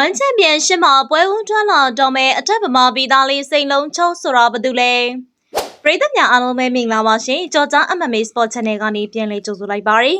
ဝန်ချန်ပီယံရှစ်မှာပွဲဦးထွက်လာတော့မဲ့အထက်ဗမာပြည်သားလေးစိန်လုံးချောဆိုတာဘာတူလဲပရိသတ်များအားလုံးပဲမင်္ဂလာပါရှင်ကြော်ကြား MMA Sport Channel ကနေပြန်လည်ကြိုဆိုလိုက်ပါရစေ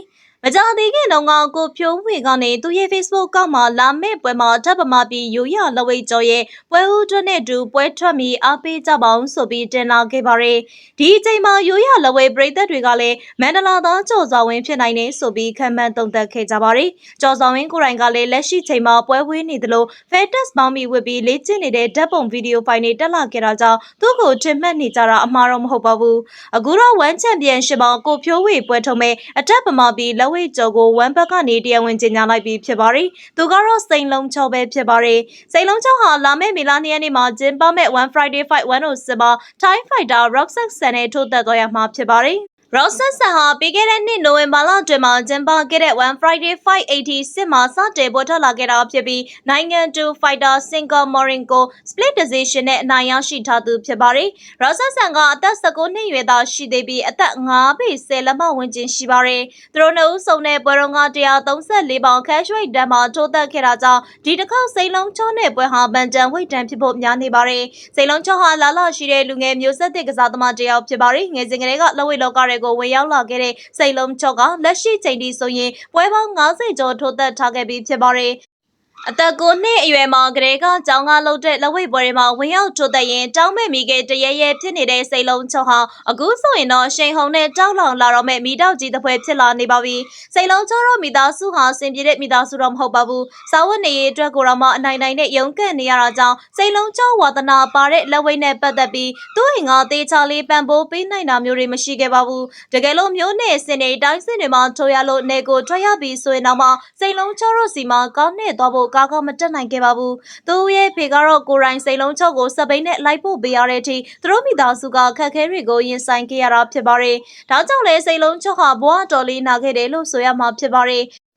မကြသေးခင်တုန်းကကိုဖြိုးဝေကနေသူ့ရဲ့ Facebook ကောက်မှာလာမယ့်ပွဲမှာအထက်ဗမာပြည်ရိုးရလဝိတ်ကျော်ရဲ့ပွဲဦးထွက်နဲ့အတူပွဲထွက်ပြီးအားပေးကြပါအောင်ဆိုပြီးတင်လာခဲ့ပါရယ်ဒီအချိန်မှာရိုးရလဝိတ်ပရိသတ်တွေကလည်းမန္တလာသားကြော်စွာဝင်ဖြစ်နိုင်နေဆိုပြီးခံမှန်းသုံးသပ်ခဲ့ကြပါရယ်ကြော်စွာဝင်ကိုယ်တိုင်ကလည်းလက်ရှိချိန်မှာပွဲဝေးနေသလို Fetus ပေါင်းပြီးဝစ်ပြီးလေ့ကျင့်နေတဲ့ဓာတ်ပုံဗီဒီယိုဖိုင်တွေတက်လာခဲ့တာကြောင့်သူ့ကိုထင်မှတ်နေကြတာအမှားတော့မဟုတ်ပါဘူးအခုတော့ One Championship မှာကိုဖြိုးဝေပွဲထုံးမဲ့အထက်ဗမာပြည်လက်ဝိတ်ကျော်ကို One Pack ကနေတရားဝင်ကြေညာလိုက်ပြီးဖြစ်ပါတယ်သူကတော့စိန်လုံးချောပဲဖြစ်ပါတယ်စိန်လုံးချောဟာလာမယ့်မီလာနီယန်နေ့မှာကျင်းပမဲ့ One Friday Fight 107မှာ Thai Fighter Roxas San နဲ့ထိုးသက်သွားရမှာဖြစ်ပါတယ် ရော့ဆက်ဆန်ဟာပြီးခဲ့တဲ့နှစ်နိုဝင်ဘာလအတွင်းမှာကျင်းပခဲ့တဲ့ One Friday Fight 86မှာစတင်ပေါ်ထွက်လာခဲ့တာဖြစ်ပြီးနိုင်ငံတူ Fighter Single Morinko Split Decision နဲ့အနိုင်ရရှိထားသူဖြစ်ပါတယ်။ရော့ဆက်ဆန်ကအသက်19နှစ်အရွယ်သားရှိသေးပြီးအသက်5ပေ10လက်မဝန်းကျင်ရှိပါတယ်။သူတို့နှစ်ဦးစုံတဲ့ပွဲတော်က134ပေါင် cash weight တန်းမှာထိုးသက်ခဲ့တာကြောင့်ဒီတစ်ခေါက်စိန်လုံးချောနဲ့ပွဲဟာဗန်တန်ဝိတ်တန်ဖြစ်ဖို့များနေပါတယ်။စိန်လုံးချောဟာလာလာရှိတဲ့လူငယ်မျိုးဆက်သစ်ကစားသမားတစ်ယောက်ဖြစ်ပါတယ်။ငယ်စဉ်ကလေးကလက်ဝိတ်လောကတွေကိုဝင်ရောက်လာခဲ့တဲ့စိန်လုံးချောကလက်ရှိချိန်ထိဆိုရင်ပွဲပေါင်း90ကျော်ထိုးသက်ထားခဲ့ပြီးဖြစ်ပါတယ်။ အသက်ကိုနှစ်အရွယ်မှာကလေးကကြောင်းကားလှုပ်တဲ့လက်ဝိတ်ပွဲတွေမှာဝင်ရောက်ထိုးသက်ရင်တောင်းမဲ့မိခဲ့တရရဲဖြစ်နေတဲ့စိတ်လုံးချောဟာအခုဆိုရင်တော့ရှိန်ဟုန်နဲ့တောက်လောင်လာတော့မဲ့မိတောက်ကြီးတစ်ဖွဲဖြစ်လာနေပါပြီစိတ်လုံးချောတော့မိသားစုဟာစင်ပြေတဲ့မိသားစုတော့မဟုတ်ပါဘူးစာဝတ်နေရေးအတွက်ကိုတော့မှအနိုင်နိုင်နဲ့ရုန်းကန်နေရတာကြောင့်စိတ်လုံးချောဝါသနာပါတဲ့လက်ဝိတ်နဲ့ပတ်သက်ပြီးသူ့အိမ်ကတေချာလေးပံပိုးပေးနိုင်တာမျိုးတွေမရှိခဲ့ပါဘူးတကယ်လို့မျိုးနဲ့စင်နေတိုင်းစင်တွေမှာထိုးရလို့နေကိုထွက်ရပြီးဆိုရင်တော့မှစိတ်လုံးချောတော့စီမှာကောင်းနဲ့သွားဖို့ကားကောင်းမတက်နိုင်ခဲ့ပါဘူး။သူ့ရဲ့ဖေကတော့ကိုရိုင်းစိန်လုံးချုပ်ကိုစပိန်နဲ့လိုက်ပို့ပေးရတဲ့အထိသူတို့မိသားစုကခက်ခဲတွေကိုရင်ဆိုင်ခဲ့ရတာဖြစ်ပါတယ်။ဒါကြောင့်လဲစိန်လုံးချုပ်ဟာဘဝတော်လေးနာခဲ့တယ်လို့ဆိုရမှာဖြစ်ပါတယ်။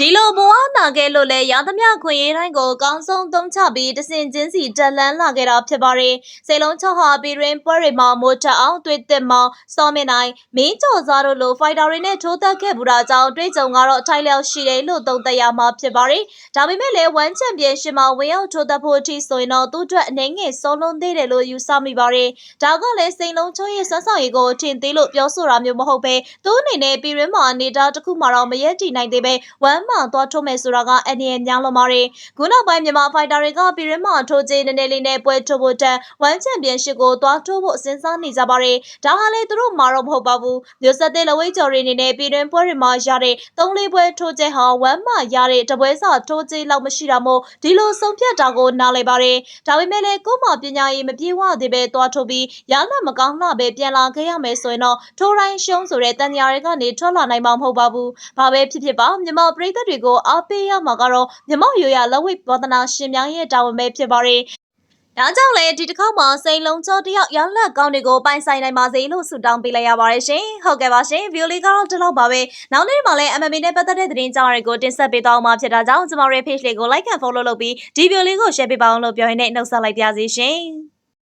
ဒီလိုဘဝနာခဲ့လို့လဲရသမျှခွင့်ရေးတိုင်းကိုအကောင်းဆုံးသုံးချပြီးတစင်ချင်းစီတက်လန်းလာခဲ့တာဖြစ်ပါတယ်။စေလုံးချော့ဟာပြည်တွင်ပွဲတွေမှာမိုးတက်အောင်တွေ့တက်မောင်စောမင်းနိုင်မင်းကျော်စားတို့လိုဖိုက်တာတွေနဲ့ထိုးသက်ခဲ့ဘူးတာကြောင့်တွေ့ကြုံကတော့ထိုက်လျောက်ရှိတယ်လို့သုံးသပ်ရမှာဖြစ်ပါတယ်။ဒါပေမဲ့လည်းဝမ်ချန်ပီယံရှစ်မှာဝင်ရောက်ထိုးသက်ဖို့အထိဆိုရင်တော့သူ့အတွက်အနေငယ်ဆုံးလုံးသေးတယ်လို့ယူဆမိပါတယ်။ဒါကလည်းစိန်လုံးချော့ရဲ့စွမ်းဆောင်ရည်ကိုထင်သေးလို့ပြောဆိုတာမျိုးမဟုတ်ပဲသူ့အနေနဲ့ပြည်တွင်မှာနေတာတစ်ခုမှတော့မရက်တည်နိုင်သေးပဲဝမ်မှသွားထိုးမယ်ဆိုတာကအန်ဒီရဲ့များလုံးပါတယ်ခုနောက်ပိုင်းမြန်မာဖိုက်တာတွေကပြည်ရင်းမှထိုးချေနည်းနည်းလေးနဲ့ပွဲထိုးဖို့တက်ဝမ်ချန်ပီယံရှစ်ကိုသွားထိုးဖို့စဉ်းစားနေကြပါတယ်ဒါဟာလေသူတို့မှာတော့မဟုတ်ပါဘူးမျိုးဆက်တဲ့လဝိတ်ကျော်တွေအနေနဲ့ပြည်ရင်းပွဲတွေမှာရတဲ့သုံးလေးပွဲထိုးချေဟာဝမ်မှရတဲ့တပွဲစာထိုးချေလောက်မရှိတာမို့ဒီလိုဆုံးဖြတ်တာကိုနားလည်ပါတယ်ဒါပေမဲ့လည်းကို့မှာပညာရေးမပြေဝသေးပဲသွားထိုးပြီးရလက်မကောင်းလှပဲပြန်လာခဲ့ရမယ်ဆိုရင်တော့ထိုးတိုင်းရှုံးဆိုတဲ့တန်ညာတွေကနေထွက်လာနိုင်မှာမဟုတ်ပါဘူးဘာပဲဖြစ်ဖြစ်ပါမြန်မာပြည်သက်တွေကိုအားပေးရမှာကတော့မြမောက်ရိုရလက်ဝိတ်ဝဒနာရှင်များရဲ့တာဝန်ပဲဖြစ်ပါတယ်။ဒါကြောင့်လည်းဒီတစ်ခေါက်မှာစိန်လုံးကျော်တယောက်ရောင်းလက်ကောင်းတွေကိုပိုင်ဆိုင်နိုင်ပါစေလို့ဆုတောင်းပေးလိုက်ရပါတယ်ရှင်။ဟုတ်ကဲ့ပါရှင်။ဗီယိုလေးကတော့ဒီလောက်ပါပဲ။နောက်နေ့မှာလည်း MMA နဲ့ပတ်သက်တဲ့သတင်းကြောင်းတွေကိုတင်ဆက်ပေးသွားမှာဖြစ်တာကြောင့်ကျမတို့ရဲ့ page လေးကို like and follow လုပ်ပြီးဒီဗီဒီယိုလေးကို share ပေးပါအောင်လို့ပြောရင်းနဲ့နှုတ်ဆက်လိုက်ပါရစေရှင်။